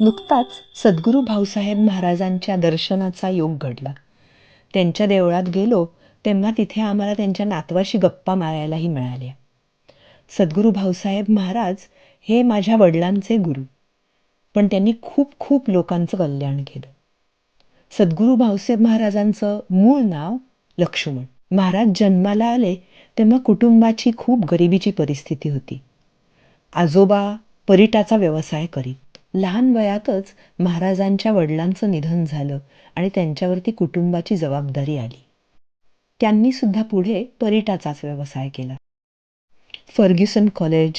नुकताच सद्गुरू भाऊसाहेब महाराजांच्या दर्शनाचा योग घडला. त्यांच्या देवळात गेलो तेव्हा तिथे आम्हाला त्यांच्या नातवाशी गप्पा मारायलाही मिळाल्या. सद्गुरू भाऊसाहेब महाराज हे माझ्या वडिलांचे गुरु पण त्यांनी खूप खूप लोकांचं कल्याण केलं. सद्गुरू भाऊसाहेब महाराजांचं मूळ नाव लक्ष्मण. महाराज जन्माला आले तेव्हा कुटुंबाची खूप गरिबीची परिस्थिती होती. आजोबा परिटाचा व्यवसाय करीत. लहान वयातच महाराजांच्या वडिलांचं निधन झालं आणि त्यांच्यावरती कुटुंबाची जबाबदारी आली. त्यांनी सुद्धा पुढे परिटाचाच व्यवसाय केला. फर्ग्युसन कॉलेज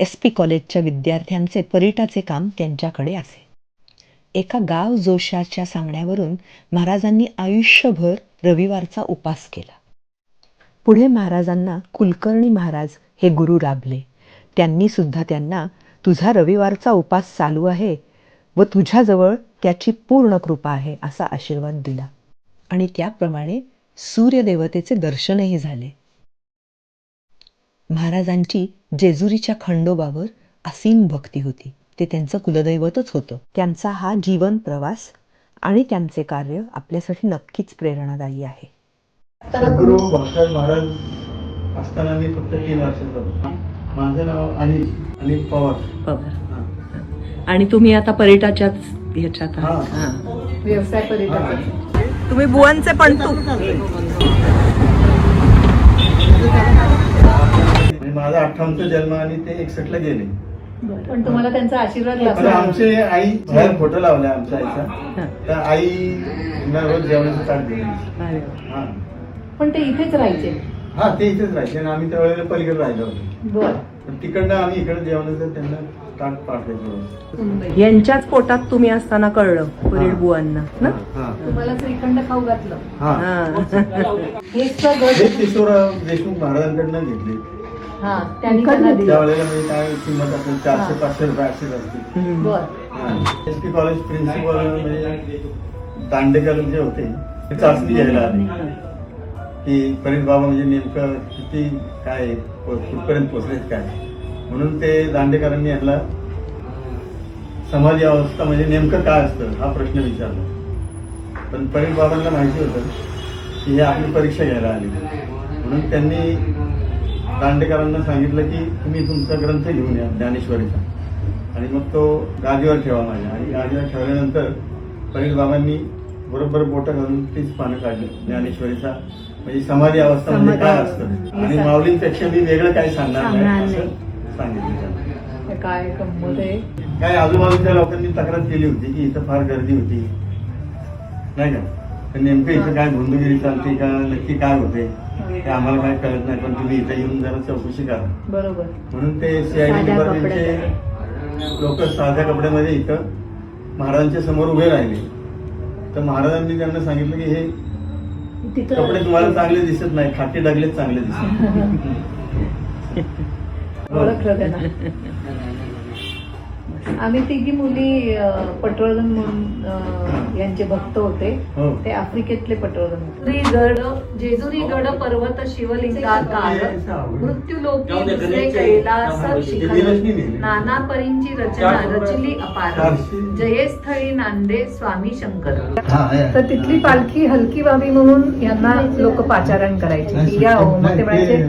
एस पी कॉलेजच्या विद्यार्थ्यांचे परिटाचे काम त्यांच्याकडे असे. एका गाव जोशाच्या सांगण्यावरून महाराजांनी आयुष्यभर रविवारचा उपास केला. पुढे महाराजांना कुलकर्णी महाराज हे गुरु लाभले त्यांनी सुद्धा त्यांना तुझा रविवारचा उपास चालू आहे व तुझ्याजवळ त्याची पूर्ण कृपा आहे असा आशीर्वाद दिला. आणि त्याप्रमाणे सूर्यदेवतेचे दर्शनही झाले. महाराजांची जेजुरीच्या खंडोबावर असीम भक्ती होती. ते त्यांचं कुलदैवतच होतं. त्यांचा हा जीवन प्रवास आणि त्यांचे कार्य आपल्यासाठी नक्कीच प्रेरणादायी आहे. गुरु महाराज असताना मी फक्त तीन वर्षाचा माझं नाव अनिल अनिल पवार. हा. आणि तुम्ही आता पर्यटाच्याच ह्याच्यात. आहात. हां. व्यवसाय परिवर्तन तुम्ही बुवांचे पण तू म्हणजे माझा अठ्ठावन्नचा जन्म आणि ते एकसष्टला गेले. पण तुम्हाला त्यांचा आशीर्वाद पण लाभला आमचे आई बाहेर फोटो लावला आमच्या आईचा. तर आई रोज जेवणाचं ताट. हा. पण ते इथेच राहायचे. हा ते इथेच राहायचे आणि आम्ही त्यावेळेला पलीकडे राहिलो होतो. बर. पण तिकडनं आम्ही इकडे जेवणाचं त्यांना ताट पाठवायचो. यांच्याच पोटात तुम्ही असताना कळलं परीड बुवांना ना? हा. तुम्हाला श्रीखंड खाऊ घातलं. हा. हां. हे सगळं हे किशोरराव देशमुख महाराजांकडनं घेतले. हा त्यांनी त्यांना दिलं. त्यावेळेला म्हणजे काय किंमत असेल चारशे पाचशे रुपये असेच असते. हम्म. बर. एस पी कॉलेज प्रिन्सिपल म्हणजे दांडेकर जे होते ते चाचणी घ्यायला आले. की परीत बाबा म्हणजे नेमकं किती काय आहे, कुठपर्यंत पोचलेत काय? म्हणून ते दांडेकरांनी यांना समाज अवस्था म्हणजे नेमकं काय असतं हा प्रश्न विचारला. पण परीत बाबांना माहिती होतं की हे आपली परीक्षा घ्यायला आली म्हणून त्यांनी दांडेकरांना सांगितलं की तुम्ही तुमचा ग्रंथ घेऊन या ज्ञानेश्वरीचा. आणि मग तो गादीवर ठेवा माझ्या. आणि गादीवर ठेवल्यानंतर परील बाबांनी बरोबर बोटं घालून तीच पानं काढली ज्ञानेश्वरीचा. म्हणजे समाधी अवस्था म्हणजे काय असतं? आणि माऊलींपेक्षा मी वेगळं काय सांगणार नाही असं सांगितलं काय गंमत आहे? काय आजूबाजूच्या लोकांनी तक्रार केली होती की इथं फार गर्दी होती. नाही का? तर नेमकं इथं काय गुंडगिरी चालते का? नक्की काय होते? ते आम्हाला काय कळत नाही पण तुम्ही इथं येऊन जरा चौकशी करा. बरोबर. म्हणून ते सीआयडी साध्या डिपार्टमेंटचे लोक साध्या कपड्यामध्ये इथं महाराजांच्या समोर उभे राहिले. तर महाराजांनी त्यांना सांगितलं की हे कपडे तुम्हाला चांगले दिसत नाही खाकी डागलेच चांगले दिसत ओळखलं आम्ही तिघी मुली पटवर्धन म्हणून यांचे भक्त होते. हो. ते आफ्रिकेतले पटवर्धन होते. गड जेजुरी गड पर्वत शिवलिंगाकार मृत्यू लोकी दुसरे कैलास शिखर नाना परींची रचना रचली अपार. जयस्थळी नांदे स्वामी शंकर. तर तिथली पालखी हलकी व्हावी म्हणून यांना लोक पाचारण करायचे. या हो मग ते म्हणायचे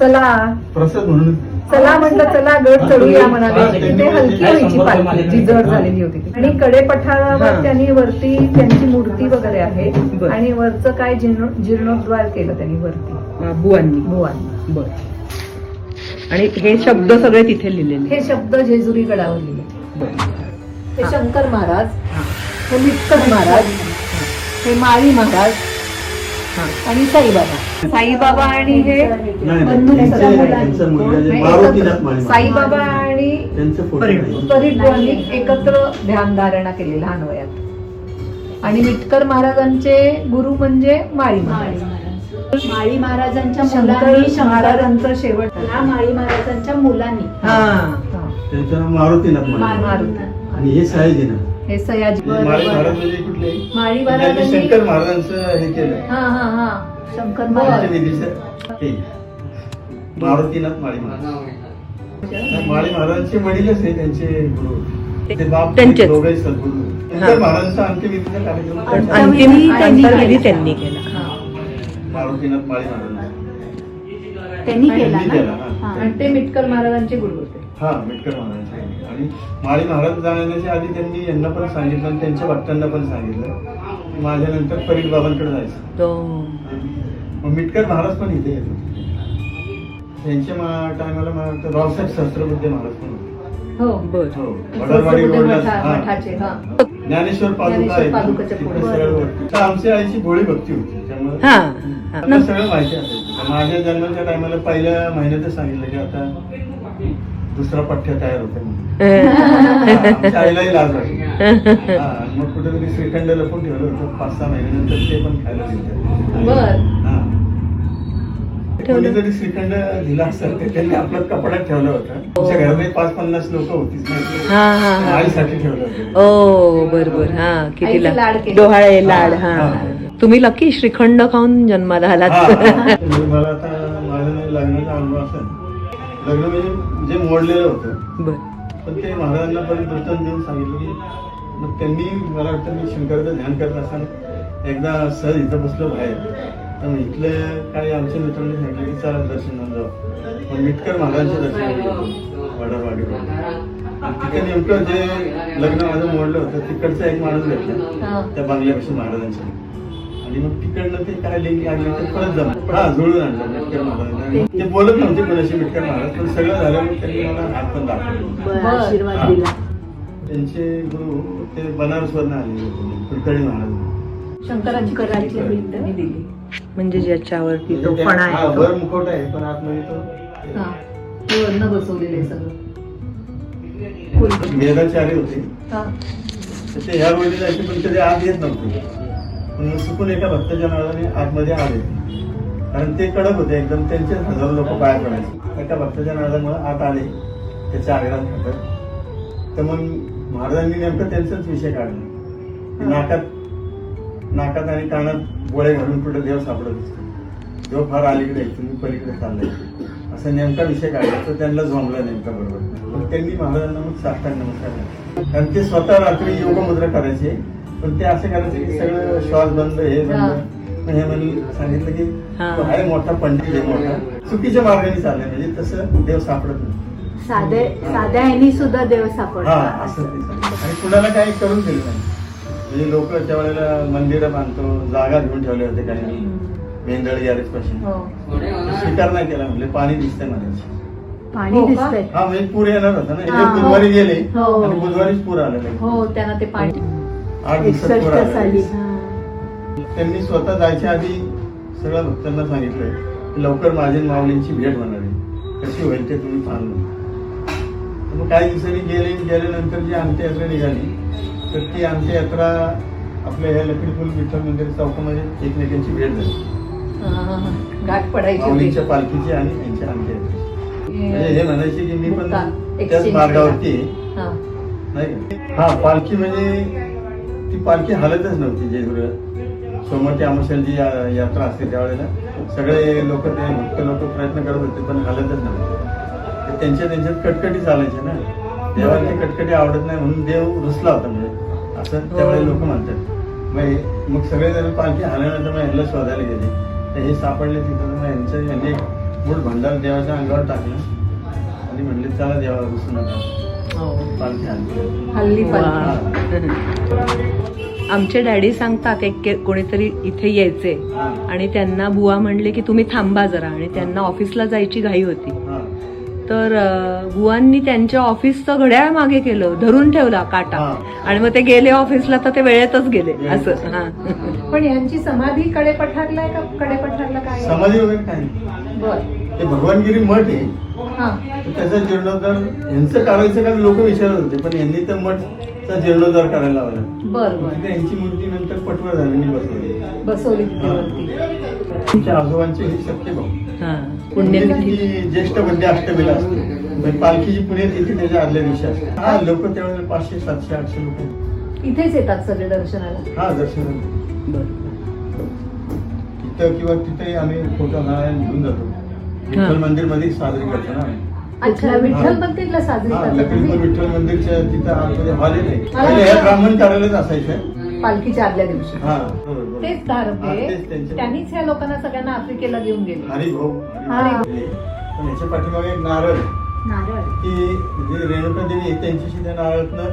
चला. प्रसाद म्हणून चला म्हटलं चला गड चढूया म्हणाले. ते हलकी पालखी. जी जड झालेली होती. आणि कडे पठारावर त्यांनी वरती त्यांची मूर्ती वगैरे आहे. आणि वरचं काय जीर्ण जीर्णोद्वार केलं त्यांनी वरती. बुवांनी. भुवान बर. आणि हे शब्द सगळे तिथे लिहिलेले हे शब्द जेजुरी गडावर लिहिले. हे शंकर महाराज हां. मिटकर महाराज हे माळी महाराज. आणि साईबाबा. साईबाबा आणि हे? नाही, बंधू त्यांचे- सगळ्या त्यांचा मुलगा जे मुलांनी. मारुतीनाथ माळी महाराज. साईबाबा आणि त्यांचे फोटो परीट. नाही. परीट बुवांनी एकत्र ध्यान धारणा केली लहान वयात आणि मिटकर महाराजांचे गुरु म्हणजे माळी महाराज. माळी महाराजांच्या शंकर मुलांनी शंकर महाराजांचा शेवट. ह्या माळी महाराजांच्या मुलांनी. हां. त्यांचं नाव मारुतीनाथ मारुती. आणि हे सयाजीनाथ हे सयाजी माळी महाराज महाराजांनी शंकर महाराजांचं हे केलं. हा हा हा. शंकर. महाराज. मारुतीनाथ माळी महाराज. माळी महाराजांचे वडीलच हे त्यांचे गुरु. ते बाप त्यांचेच. दोघंही सद्गुरू. नंतर महाराजांचा अंत्यविधीचा कार्यक्रम त्यांचा. अंतिम त्यांनी केला. त्यांनी केला. मारुतीनाथ माळी महाराजांचा. त्यांनी केला त्यांनी केला, ना. आणि ते मिटकर महाराजांचे गुरु होते. हा मिटकर महाराजांचे आणि माळी महाराज जाण्याच्या आधी त्यांनी यांना पण सांगितलं आणि त्यांच्या भक्तांना पण सांगितलं माझ्यानंतर फरीद बाबांकडे जायचं. तो मग मिटकर महाराज पण इथे येत त्यांच्या टायमाला मला वाटतं रावसाहेब सहस्त्रबुद्धे महाराज पण होते. हो. हो. ज्ञानेश्वर पादुका आमच्या आईची भोळी भक्ती होती. त्यामुळे सगळं माहिती असेल माझ्या जन्माच्या टायमाला पहिल्या महिन्यातच सांगितलं की आता दुसरा पठ्य तयार होते हा, आईलाही लाज वाटली. हा, आणि मग कुठेतरी श्रीखंड लपून ठेवलं होतं. पाच सहा महिन्यानंतर ते पण खायला दिलं हा. कोणीतरी श्रीखंड दिला असेल ते त्यांनी आपलं कपड्यात ठेवलं होतं. आमच्या घरात पाच पन्नास लोक होतीच नाही हा हा हा. आईसाठी ठेवलं होतं. ओ बर बर हा किती लाड. डोहाळे लाड हा हा. तुम्ही लकी श्रीखंड खाऊन जन्माला आलात. हा, हा. मला आता माझं नाही लग्नाचा अनुभव असेल. लग्न म्हणजे जे मोडलेलं होतं. पण ते महाराजांना पण दर्शन देऊन सांगितलं की मग त्यांनी मला वाटतं मी शंकराचं ध्यान करत असताना एकदा सहज इथं बसलो बाहेर. तर मग इथलं काही आमच्या मित्रांनी सांगितलं की चला दर्शनाला जाऊ. मग मिटकर महाराजांचे दर्शन घेतलं तिथे नेमकं जे लग्न माझं मोडलं होतं तिकडचा एक माणूस हा. भेटला त्या बंगल्यापाशी महाराजांच्या. आणि मग तिकडनं ते काय लिंक लागले ते परत जमलं हा जुळून आणलं मिटकर महाराजांना ते बोलत नव्हते कोणाशी मिटकर महाराज पण सगळं झालं मग त्यांनी मला हात पण दाखवले. आशीर्वाद दिला. त्यांचे गुरु ते बनारसवरनं आलेले होते कुलकर्णी महाराज. शंकराची कराची दिली. म्हणजे ज्याच्यावरती तो म्हणजे फणा हा, आहे. वर मुखवटा आहे पण आतमध्ये तो हा ते वर्ण बसवलेलं आहे सगळं. वेदाचार्य होते. हा. तर ते ह्या जायचे पण कधी आत येत नव्हते. पण चुकून एका भक्ताच्या नावाने आतमध्ये आले. कारण ते कडक होते एकदम त्यांचे हजारो लोक पाया पडायचे. एका भक्ताच्या नादामुळे आत आले त्याच्या आग्रहात खातर तर मग महाराजांनी नेमकं त्यांचाच विषय काढला. नाकात नाकात आणि कानात गोळे घालून कुठे देव सापडत असतो. देव फार अलीकडे तुम्ही पलीकडे चाललाय. असा नेमका विषय काढला. तर त्यांना झोंबला नेमका बरोबर. मग त्यांनी महाराजांना मग साष्टांग नमस्कार केला. कारण ते स्वतः रात्री योग मुद्रा करायचे. पण ते असे करायचे की सगळं श्वास बंद हे. बंद. मग हे म्हणून सांगितलं की हा. तो आहे मोठा पंडित आहे मोठा. चुकीच्या मार्गाने चाललाय म्हणजे तसं देव सापडत नाही. साधे साध्या ह्यानी सुद्धा देव हा ते सांगितलं. आणि कुणाला काही करून दिलं नाही. म्हणजे लोक त्यावेळेला मंदिरं बांधतो जागा घेऊन ठेवले होते काही. मेंदळ गॅरेज पाशी हो. स्वीकार नाही केला म्हणजे पाणी दिसतंय म्हणायचे पाणी हो का? दिसतंय. हा म्हणजे पूर येणार होता ना. हा, हे. बुधवारी गेले हो. आणि बुधवारीच पूर आलेला हो त्यांना ते पाणी आठ साली. त्यांनी स्वतः जायच्या आधी सगळ्या भक्तांना सांगितलं की लवकर माझी माऊलींची भेट होणार आहे कशी होईल ते तुम्ही पाहून मग काही दिवसांनी गेले गेल्यानंतर जी अंत्ययात्रा निघाली तर ती अंत्ययात्रा आपल्या ह्या लक्ष्मीपूल विठ्ठल मंदिर चौकामध्ये एकमेकांची भेट झाली. गाठ पडायची. पालखीची आणि यांच्या अंत्ययात्रेची म्हणजे हे म्हणायचे की मी पण त्याच मार्गावरती. नाही? हा पालखी म्हणजे ती पालखी हालतच नव्हती जेजुरी सोमवारची अमावस्याला जी या- यात्रा असते त्यावेळेला सगळे लोक ते भक्त लोक प्रयत्न करत होते पण हालतच नव्हते. त्यांच्या त्यांच्यात कटकटी चालायचे ना. देवाला कटकटी आवडत नाही म्हणून देव रुसला होता म्हणजे. असं त्यावेळेला लोक म्हणतात. मग हे- मग पालखी हलवण्याचं मग ह्याला शोधायला गेले. तर हे सापडले तिथं मग यांचं यांनी एक मूळ भंडार देवाच्या अंगावर टाकलं. आणि म्हणले चला देवा रुसू नका. हलली हल्ली आमचे डॅडी सांगतात एक के- कोणीतरी इथे यायचे. हा. आणि त्यांना बुवा म्हणले की तुम्ही थांबा जरा. आणि त्यांना ऑफिसला जायची घाई होती. हा. तर बुवांनी त्यांच्या ऑफिसचं घड्याळ मागे केलं धरून ठेवला काटा. हा. आणि मग ते गेले ऑफिसला तर ते वेळेतच गेले. असं. हा. पण यांची समाधी कडे पठारला आहे का? कडे पठारला काय? समाधी वगैरे काय. बर. ते भगवानगिरी मठ आहे. हा तर त्याचा जीर्णोद्धार यांचं करायचं का लोक विचारत होते पण यांनी तर मठचा जीर्णोद्धार करायला लावला. बर बर. तिथे यांची मूर्ती नंतर पटवर झालेली बसवली. बसवली तिथे वरती. आजोबांचे हे शक्य भाऊ हा. पुण्यतिथी पुण्यतिथी ज्येष्ठमध्ये अष्टमीला असते. म्हणजे पालखीची पुण्यतिथी त्याच्या आदल्या दिवशी असते. हा लोक त्यावेळेला पाचशे सातशे आठशे लोक इथेच येतात सगळे दर्शनाला? हा दर्शन बरं. इथं किंवा तिथे आम्ही फोटो नारायण घेऊन जातो. विठ्ठल मंदिरमध्ये साजरी करतो ना. आम्ही अच्छा विठ्ठल मंदिरला साजरी हा करता लक्ष्मी तुम्ही? विठ्ठल मंदिरच्या तिथं आतमध्ये हॉल आहे नाही. मला पहिले हे वाटलं- ब्राह्मण कार्यालयच असायचं. पालखीच्या आदल्या दिवशी. हा बरोबर, बरोबर. तेच हा, धारपे तेच त्यांचे- त्यांनीच ह्या लोकांना सगळ्यांना आफ्रिकेला घेऊन गेले. हरी भाऊ हा. पण ह्याच्या पाठीमागे एक नारळ. आहे. नारळ. की जे रेणुका देवी आहे त्यांच्याशी त्या नारळातनं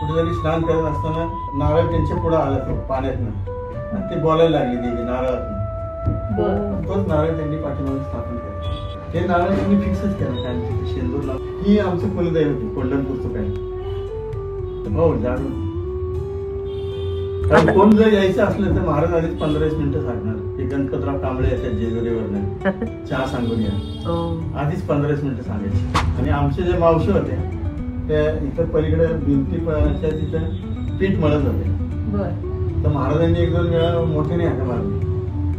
कुठेतरी स्नान करत असताना नारळ त्यांच्या पुढे आला तो पाण्यातनं. आणि ते बोलायला लागली देवी नारळातनं. बरं. तोच नारळ त्यांनी पाठीमागे स्थापन केला. ते नारळ त्यांनी फिक्सच केलं. कारण तिथे शेंदूरला ही आमचं कुलदैवत आहे, कोल्हापूरचं काय? हो जाणून. कारण कोण जर यायचं असलं तर महाराज आधीच पंधरा वीस मिनिटं सांगणार. ते गणपतराव कांबळे येतात जेजुरीवर चहा सांगून या. आधीच पंधरा वीस मिनिटं सांगायची. आणि आमचे जे मावशी होते त्या इथं पलीकडे भिंतीच्या तिथं पीठ मळत होते. तर महाराजांनी एक दोन वेळा मोठ्याने हाका मारली.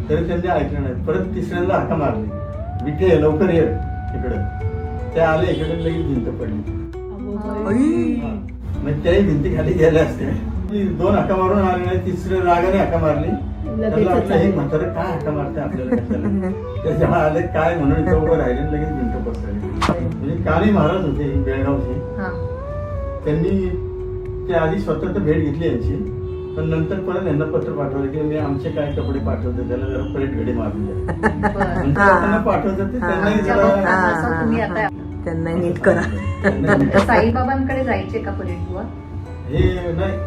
तरी त्यांनी ऐकलं नाही. परत तिसऱ्यांदा हाका मारली. विठे लवकर ये. इकडं. ते आले इकडे लगेच भिंत पडली. मग त्याही भिंती खाली गेल्या असते दोन हाका मारून आले नाही तिसऱ्या रागाने हाका मारली. हे. म्हातारं काय हाका मारते आपल्याला त्याच्यामुळे आले काय म्हणून उभं राहिले लगेच भिंत पसरली. म्हणजे काली महाराज होते बेळगावचे. हा. त्यांनी ते आधी स्वतः तर भेट घेतली यांची. पण नंतर परत यांना पत्र पाठवलं की मी आमचे काय कपडे पाठवते त्याला जरा परेड घडी मारून द्या. बरं. नंतर त्यांना पाठवतात ते त्यांनाही त्याच्यामुळे जरा असं तुम्ही आता त्यांना नीट करा. साईबाबांकडे जायचे का परेड बुवा हे नाही.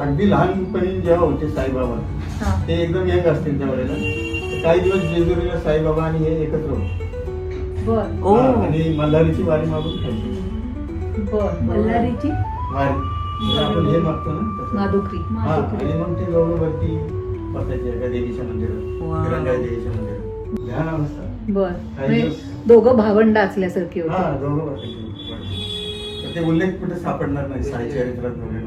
अगदी लहानपणी जेव्हा होते साईबाबा ते एकदम यंग असतील त्यावेळेला. तर काही दिवस जेजुरीला साईबाबा आणि हे एकत्र होते. बर. ओ हा, आणि मल्हारीची वारी मागून खायची. बर. मल्हारीची? वारी. आपण हे मागतो ना. माधुकरी हा, आणि मग ते दोघं वरती बसायचे एका देवीच्या मंदिरात वा. निरंगाई देवीच्या मंदिरात ध्यान अवस्था बर काही म्हणजे दिवस- दोघं भावंड असल्यासारखी हा होती दोघं बसायचे वरती. तर ते उल्लेख कुठे सापडणार नाही साई चरित्रात वगैरे.